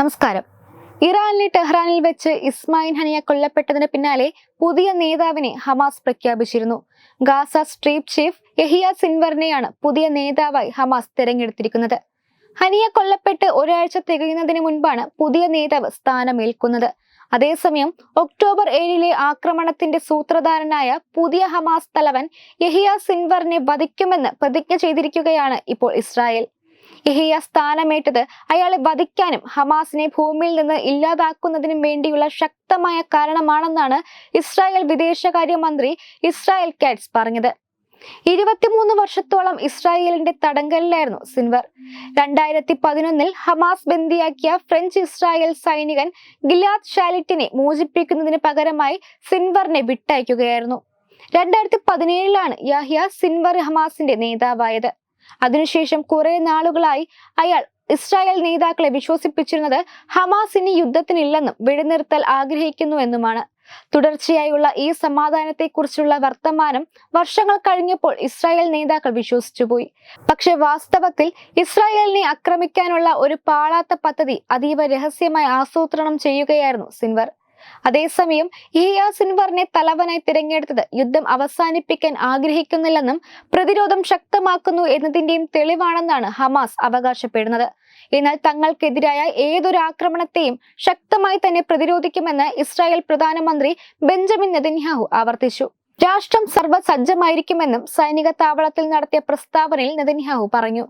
നമസ്കാരം. ഇറാനിലെ ടെഹ്റാനിൽ വെച്ച് ഇസ്മായിൽ ഹനിയ കൊല്ലപ്പെട്ടതിന് പിന്നാലെ പുതിയ നേതാവിനെ ഹമാസ് പ്രഖ്യാപിച്ചിരുന്നു. ഗാസ സ്ട്രീറ്റ് ചീഫ് യഹിയ സിൻവറിനെയാണ് പുതിയ നേതാവായി ഹമാസ് തെരഞ്ഞെടുത്തിരിക്കുന്നത്. ഹനിയ കൊല്ലപ്പെട്ട് ഒരാഴ്ച തികയുന്നതിന് മുൻപാണ് പുതിയ നേതാവ് സ്ഥാനമേൽക്കുന്നത്. അതേസമയം ഒക്ടോബർ ഏഴിലെ ആക്രമണത്തിന്റെ സൂത്രധാരനായ പുതിയ ഹമാസ് തലവൻ യഹിയ സിൻവറിനെ വധിക്കുമെന്ന് പ്രതിജ്ഞ ചെയ്തിരിക്കുകയാണ് ഇപ്പോൾ ഇസ്രായേൽ. യഹിയ സ്ഥാനമേറ്റത്. അയാളെ വധിക്കാനും ഹമാസിനെ ഭൂമിയിൽ നിന്ന് ഇല്ലാതാക്കുന്നതിനും വേണ്ടിയുള്ള ശക്തമായ കാരണമാണെന്നാണ് ഇസ്രായേൽ വിദേശകാര്യമന്ത്രി ഇസ്രായേൽ കാറ്റ്സ് പറഞ്ഞത്. ഇരുപത്തിമൂന്ന് വർഷത്തോളം ഇസ്രായേലിന്റെ തടങ്കലിലായിരുന്നു സിൻവർ. രണ്ടായിരത്തി പതിനൊന്നിൽ ഹമാസ് ബന്ദിയാക്കിയ ഫ്രഞ്ച് ഇസ്രായേൽ സൈനികൻ ഗിലാദ് ഷാലിറ്റിനെ മോചിപ്പിക്കുന്നതിന് പകരമായി സിൻവറിനെ വിട്ടയക്കുകയായിരുന്നു. രണ്ടായിരത്തി പതിനേഴിലാണ് യാഹിയ സിൻവർ ഹമാസിന്റെ നേതാവായത്. അതിനുശേഷം കുറെ നാളുകളായി അയാൾ ഇസ്രായേൽ നേതാക്കളെ വിശ്വസിപ്പിച്ചിരുന്നത് ഹമാസ് ഇനി യുദ്ധത്തിനില്ലെന്നും വെടിനിർത്തൽ ആഗ്രഹിക്കുന്നുവെന്നുമാണ് തുടർച്ചയായുള്ള ഈ സമാധാനത്തെക്കുറിച്ചുള്ള വർത്തമാനം വർഷങ്ങൾ കഴിഞ്ഞപ്പോൾ ഇസ്രായേൽ നേതാക്കൾ വിശ്വസിച്ചുപോയി. പക്ഷെ വാസ്തവത്തിൽ ഇസ്രായേലിനെ ആക്രമിക്കാനുള്ള ഒരു പാളാത്ത പദ്ധതി അതീവ രഹസ്യമായി ആസൂത്രണം ചെയ്യുകയായിരുന്നു സിൻവർ. അതേസമയം ഇഹിയാസിൻ സിൻവറിനെ തലവനായി തിരഞ്ഞെടുത്തത് യുദ്ധം അവസാനിപ്പിക്കാൻ ആഗ്രഹിക്കുന്നില്ലെന്നും പ്രതിരോധം ശക്തമാക്കുന്നു എന്നതിന്റെയും തെളിവാണെന്നാണ് ഹമാസ് അവകാശപ്പെടുന്നത്. എന്നാൽ തങ്ങൾക്കെതിരായ ഏതൊരു ആക്രമണത്തെയും ശക്തമായി തന്നെ പ്രതിരോധിക്കുമെന്ന് ഇസ്രായേൽ പ്രധാനമന്ത്രി ബെഞ്ചമിൻ നെതന്യാഹു ആവർത്തിച്ചു. രാഷ്ട്രം സർവസജ്ജമായിരിക്കുമെന്നും സൈനിക താവളത്തിൽ നടത്തിയ പ്രസ്താവനയിൽ നെതന്യാഹു പറഞ്ഞു.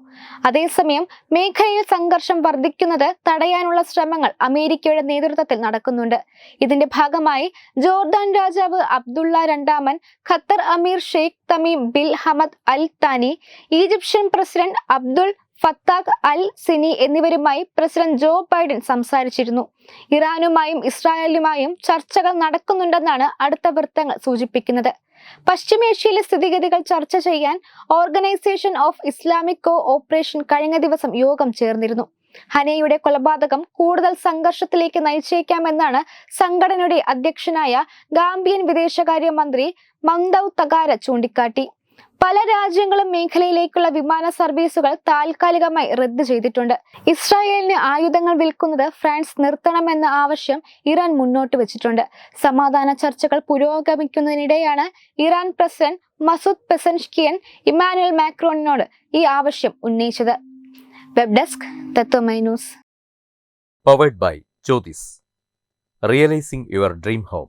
അതേസമയം മേഖലയിൽ സംഘർഷം വർദ്ധിക്കുന്നത് തടയാനുള്ള ശ്രമങ്ങൾ അമേരിക്കയുടെ നേതൃത്വത്തിൽ നടക്കുന്നുണ്ട്. ഇതിന്റെ ഭാഗമായി ജോർദാൻ രാജാവ് അബ്ദുള്ള രണ്ടാമൻ ഖത്തർ അമീർ Sheikh Tamim bill Hamad al Thani Egyptian president Abdel Fattah al Sisi എന്നിവരുമായി പ്രസിഡന്റ് ജോ ബൈഡൻ സംസാരിച്ചിരുന്നു. ഇറാനുമായും ഇസ്രായേലുമായും ചർച്ചകൾ നടക്കുന്നുണ്ടെന്നാണ് അടുത്ത വൃത്തങ്ങൾ സൂചിപ്പിക്കുന്നത്. പശ്ചിമേഷ്യയിലെ സ്ഥിതിഗതികൾ ചർച്ച ചെയ്യാൻ organisation of Islamic co operation കഴിഞ്ഞ ദിവസം യോഗം ചേർന്നിരുന്നു. ഹനയുടെ കൊലപാതകം കൂടുതൽ സംഘർഷത്തിലേക്ക് നയിച്ചേക്കാമെന്നാണ് സംഘടനയുടെ അധ്യക്ഷനായ ഗാംബിയൻ വിദേശകാര്യ മന്ത്രി മങ്ദൌ തകാര ചൂണ്ടിക്കാട്ടി. പല രാജ്യങ്ങളും മേഖലയിലേക്കുള്ള വിമാന സർവീസുകൾ താൽക്കാലികമായി റദ്ദ് ചെയ്തിട്ടുണ്ട്. ഇസ്രായേലിന് ആയുധങ്ങൾ വിൽക്കുന്നത് ഫ്രാൻസ് നിർത്തണമെന്ന ആവശ്യം ഇറാൻ മുന്നോട്ട് വെച്ചിട്ടുണ്ട്. സമാധാന ചർച്ചകൾ പുരോഗമിക്കുന്നതിനിടെയാണ് Iran president Masoud Pezeshkian Emmanuel മാക്രോണിനോട് ഈ ആവശ്യം ഉന്നയിച്ചത്. Web desk Tatwamayi news. Powered by realising your dream home